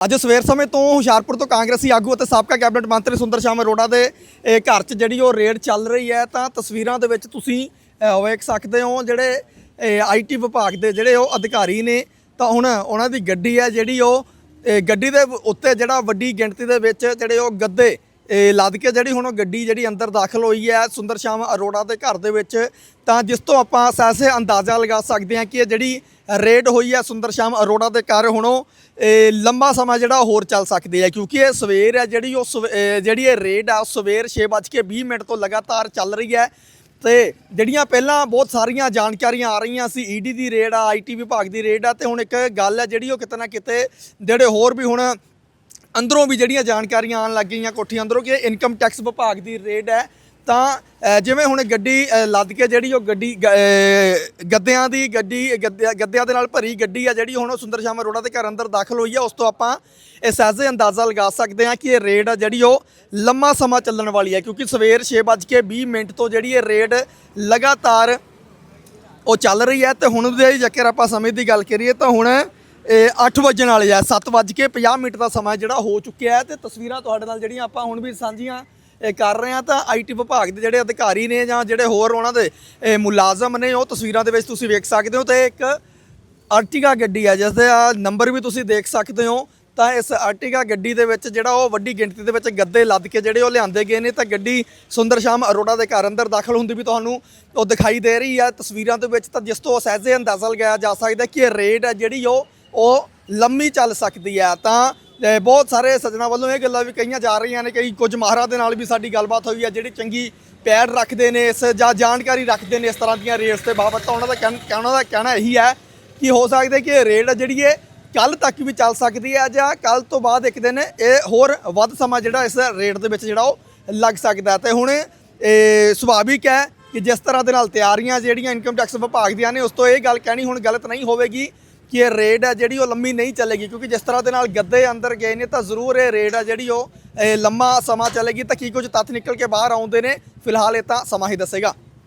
ਅੱਜ ਸਵੇਰ ਸਮੇਂ ਤੋਂ ਹੁਸ਼ਿਆਰਪੁਰ ਤੋਂ ਕਾਂਗਰਸੀ ਆਗੂ ਅਤੇ ਸਾਬਕਾ ਕੈਬਨਿਟ ਮੰਤਰੀ ਸੁੰਦਰ ਸ਼ਾਮ ਅਰੋੜਾ ਦੇ ਇਹ ਘਰ 'ਚ ਜਿਹੜੀ ਉਹ ਰੇਡ ਚੱਲ ਰਹੀ ਹੈ, ਤਾਂ ਤਸਵੀਰਾਂ ਦੇ ਵਿੱਚ ਤੁਸੀਂ ਵੇਖ ਸਕਦੇ ਹੋ ਜਿਹੜੇ ਆਈਟੀ ਵਿਭਾਗ ਦੇ ਜਿਹੜੇ ਉਹ ਅਧਿਕਾਰੀ ਨੇ। ਤਾਂ ਹੁਣ ਉਹਨਾਂ ਦੀ ਗੱਡੀ ਹੈ ਜਿਹੜੀ ਉਹ ਗੱਡੀ ਦੇ ਉੱਤੇ ਜਿਹੜਾ ਵੱਡੀ ਗਿਣਤੀ ਦੇ ਵਿੱਚ ਜਿਹੜੇ ਉਹ ਗੱਦੇ ਲੱਦ ਕੇ ਜਿਹੜੀ ਹੁਣ ਉਹ ਗੱਡੀ ਜਿਹੜੀ ਅੰਦਰ ਦਾਖਲ ਹੋਈ ਹੈ ਸੁੰਦਰ ਸ਼ਾਮ ਅਰੋੜਾ ਦੇ ਘਰ ਦੇ ਵਿੱਚ। ਤਾਂ ਜਿਸ ਤੋਂ ਆਪਾਂ ਸੈਸੇ ਅੰਦਾਜ਼ਾ ਲਗਾ ਸਕਦੇ ਹਾਂ ਕਿ ਇਹ ਜਿਹੜੀ ਰੇਡ ਹੋਈ ਹੈ ਸੁੰਦਰ ਸ਼ਾਮ ਅਰੋੜਾ ਦੇ ਘਰ। ਹੁਣ ਉਹ ਲੰਬਾ ਸਮਾਂ ਜਿਹੜਾ ਹੋਰ ਚੱਲ ਸਕਦੀ ਹੈ, ਕਿਉਂਕਿ ਇਹ ਸਵੇਰ ਹੈ, ਜਿਹੜੀ ਉਹ ਸਵੇ- ਜਿਹੜੀ ਇਹ ਰੇਡ ਆ, ਉਹ ਸਵੇਰ 6:20 ਮਿੰਟ ਤੋਂ ਲਗਾਤਾਰ ਚੱਲ ਰਹੀ ਹੈ। ਤੇ ਜਿਹੜੀਆਂ ਪਹਿਲਾਂ ਬਹੁਤ ਸਾਰੀਆਂ ਜਾਣਕਾਰੀਆਂ ਆ ਰਹੀਆਂ ਸੀ ਈਡੀ ਦੀ ਰੇਡ ਆ ਆਈਟੀ ਵਿਭਾਗ ਦੀ ਰੇਡ ਆ, ਤੇ ਹੁਣ ਇੱਕ ਗੱਲ ਹੈ, ਜਿਹੜੀ ਉਹ ਕਿਤੇ ਨਾ ਕਿਤੇ ਜਿਹੜੇ ਹੋਰ ਵੀ ਹੁਣ ਅੰਦਰੋਂ ਵੀ ਜਿਹੜੀਆਂ ਜਾਣਕਾਰੀਆਂ ਆਉਣ ਲੱਗ ਗਈਆਂ ਕੋਠੀ ਅੰਦਰੋਂ, ਕਿ ਇਨਕਮ ਟੈਕਸ ਵਿਭਾਗ ਦੀ ਰੇਡ ਹੈ। ਤਾਂ ਜਿਵੇਂ ਹੁਣ ਗੱਡੀ ਲੱਦ ਕੇ ਜਿਹੜੀ ਉਹ ਗੱਡੀ, ਗ- ਗੱਦਿਆਂ ਦੀ ਗੱਡੀ, ਗੱਦਿਆਂ ਗੱਦਿਆਂ ਦੇ ਨਾਲ ਭਰੀ ਗੱਡੀ ਆ ਜਿਹੜੀ ਹੁਣ ਉਹ ਸੁੰਦਰ ਸ਼ਾਮ ਅਰੋੜਾ ਦੇ ਘਰ ਅੰਦਰ ਦਾਖਲ ਹੋਈ ਹੈ ਉਸ ਤੋਂ ਆਪਾਂ ਇਹ ਸਹਿਜੇ ਅੰਦਾਜ਼ਾ ਲਗਾ ਸਕਦੇ ਹਾਂ ਕਿ ਇਹ ਰੇਡ ਆ ਜਿਹੜੀ ਉਹ ਲੰਮਾ ਸਮਾਂ ਚੱਲਣ ਵਾਲੀ ਹੈ ਕਿਉਂਕਿ ਸਵੇਰ 6:20 ਮਿੰਟ ਤੋਂ ਜਿਹੜੀ ਇਹ ਰੇਡ ਲਗਾਤਾਰ ਉਹ ਚੱਲ ਰਹੀ ਹੈ ਤੇ ਹੁਣ ਦੇ ਜੇਕਰ ਆਪਾਂ ਸਮੇਂ ਦੀ ਗੱਲ ਕਰੀਏ ਤਾਂ ਹੁਣ ਇਹ 8 ਵਜਣ ਵਾਲੇ ਆ 7:50 ਮਿੰਟ ਦਾ ਸਮਾਂ ਜਿਹੜਾ ਹੋ ਚੁੱਕਿਆ ਹੈ, ਤੇ ਤਸਵੀਰਾਂ ਤੁਹਾਡੇ ਨਾਲ ਜਿਹੜੀਆਂ ਆਪਾਂ ਹੁਣ ਵੀ ਸਾਂਝੀਆਂ ਕਰ ਰਹੇ ਆ ਤਾਂ ਆਈਟੀ ਵਿਭਾਗ ਦੇ ਜਿਹੜੇ ਅਧਿਕਾਰੀ ਨੇ ਜਾਂ ਜਿਹੜੇ ਹੋਰ ਉਹਨਾਂ ਦੇ ਮੁਲਾਜ਼ਮ ਨੇ, ਉਹ ਤਸਵੀਰਾਂ ਦੇ ਵਿੱਚ ਤੁਸੀਂ ਵੇਖ ਸਕਦੇ ਹੋ ਤੇ ਇੱਕ ਆਰਟੀਗਾ ਗੱਡੀ ਆ, ਜਿਸ ਦਾ ਨੰਬਰ ਵੀ ਤੁਸੀਂ ਦੇਖ ਸਕਦੇ ਹੋ। ਤਾਂ ਇਸ ਆਰਟੀਗਾ ਗੱਡੀ ਦੇ ਵਿੱਚ ਜਿਹੜਾ ਉਹ ਵੱਡੀ ਗਿਣਤੀ ਦੇ ਵਿੱਚ ਗੱਦੇ ਲੱਦ ਕੇ ਜਿਹੜੇ ਉਹ ਲਿਆਂਦੇ ਗਏ ਨੇ, ਤਾਂ ਗੱਡੀ ਸੁੰਦਰ ਸ਼ਾਮ ਅਰੋੜਾ ਦੇ ਘਰ ਅੰਦਰ ਦਾਖਲ ਹੁੰਦੀ ਵੀ ਤੁਹਾਨੂੰ ਉਹ ਦਿਖਾਈ ਦੇ ਰਹੀ ਹੈ ਤਸਵੀਰਾਂ ਦੇ ਵਿੱਚ ਤਾਂ ਜਿਸ ਤੋਂ ਸਹਿਜੇ ਅੰਦਾਜ਼ਾ ਲਗਾਇਆ ਜਾ ਸਕਦਾ ਕਿ ਇਹ ਰੇਡ ਹੈ ਜਿਹੜੀ ਉਹ ਉਹ ਲੰਮੀ ਚੱਲ ਸਕਦੀ ਹੈ ਤਾਂ ਅ, ਬਹੁਤ ਸਾਰੇ ਸੱਜਣਾ ਵੱਲੋਂ ਇਹ ਗੱਲਾਂ ਵੀ ਕਹੀਆਂ ਜਾ ਰਹੀਆਂ ਨੇ ਕਈ ਕੁਝ ਮਾਹਰਾਂ ਦੇ ਨਾਲ ਵੀ ਸਾਡੀ ਗੱਲਬਾਤ ਹੋਈ ਹੈ ਜਿਹੜੀ ਚੰਗੀ ਪੈਰ ਰੱਖਦੇ ਨੇ ਇਸ ਜਾਂ ਜਾਣਕਾਰੀ ਰੱਖਦੇ ਨੇ ਇਸ ਤਰ੍ਹਾਂ ਦੀਆਂ ਰੇਟਸ ਤੇ ਬਾਬਤ। ਤਾਂ ਉਹਨਾਂ ਦਾ ਕਹਿਣ ਉਹਨਾਂ ਦਾ ਕਹਿਣਾ ਇਹੀ ਹੈ ਕਿ ਹੋ ਸਕਦਾ ਕਿ ਰੇਟ ਜਿਹੜੀ ਹੈ ਕੱਲ ਤੱਕ ਵੀ ਚੱਲ ਸਕਦੀ ਹੈ ਜਾਂ ਕੱਲ ਤੋਂ ਬਾਅਦ ਇੱਕ ਦਿਨ ਇਹ ਹੋਰ ਵੱਧ ਸਮਾਂ ਜਿਹੜਾ ਇਸ ਰੇਟ ਦੇ ਵਿੱਚ ਜਿਹੜਾ ਉਹ ਲੱਗ ਸਕਦਾ ਹੈ। ਤੇ ਹੁਣ ਇਹ ਸੁਭਾਵਿਕ ਹੈ ਕਿ ਜਿਸ ਤਰ੍ਹਾਂ ਦੇ ਨਾਲ ਤਿਆਰੀਆਂ ਜਿਹੜੀਆਂ ਇਨਕਮ ਟੈਕਸ ਵਿਭਾਗ ਦੀਆਂ ਨੇ ਉਸ ਤੋਂ ਇਹ ਗੱਲ ਕਹਿਣੀ ਹੁਣ ਗਲਤ ਨਹੀਂ ਹੋਵੇਗੀ ਕਿ ਇਹ ਰੇਡ ਹੈ ਜਿਹੜੀ ਉਹ ਲੰਮੀ ਨਹੀਂ ਚੱਲੇਗੀ, ਕਿਉਂਕਿ ਜਿਸ ਤਰ੍ਹਾਂ ਦੇ ਨਾਲ ਗੱਦੇ ਅੰਦਰ ਗਏ ਨੇ, ਤਾਂ ਜ਼ਰੂਰ ਇਹ ਰੇਡ ਹੈ ਜਿਹੜੀ ਉਹ, ਇਹ ਲੰਮਾ ਸਮਾਂ ਚੱਲੇਗੀ, ਤਾਂ ਕੀ ਕੁਝ ਤੱਥ ਨਿਕਲ ਕੇ ਬਾਹਰ ਆਉਂਦੇ ਨੇ, ਫਿਲਹਾਲ ਇਹ ਤਾਂ ਸਮਾਂ ਹੀ ਦੱਸੇਗਾ।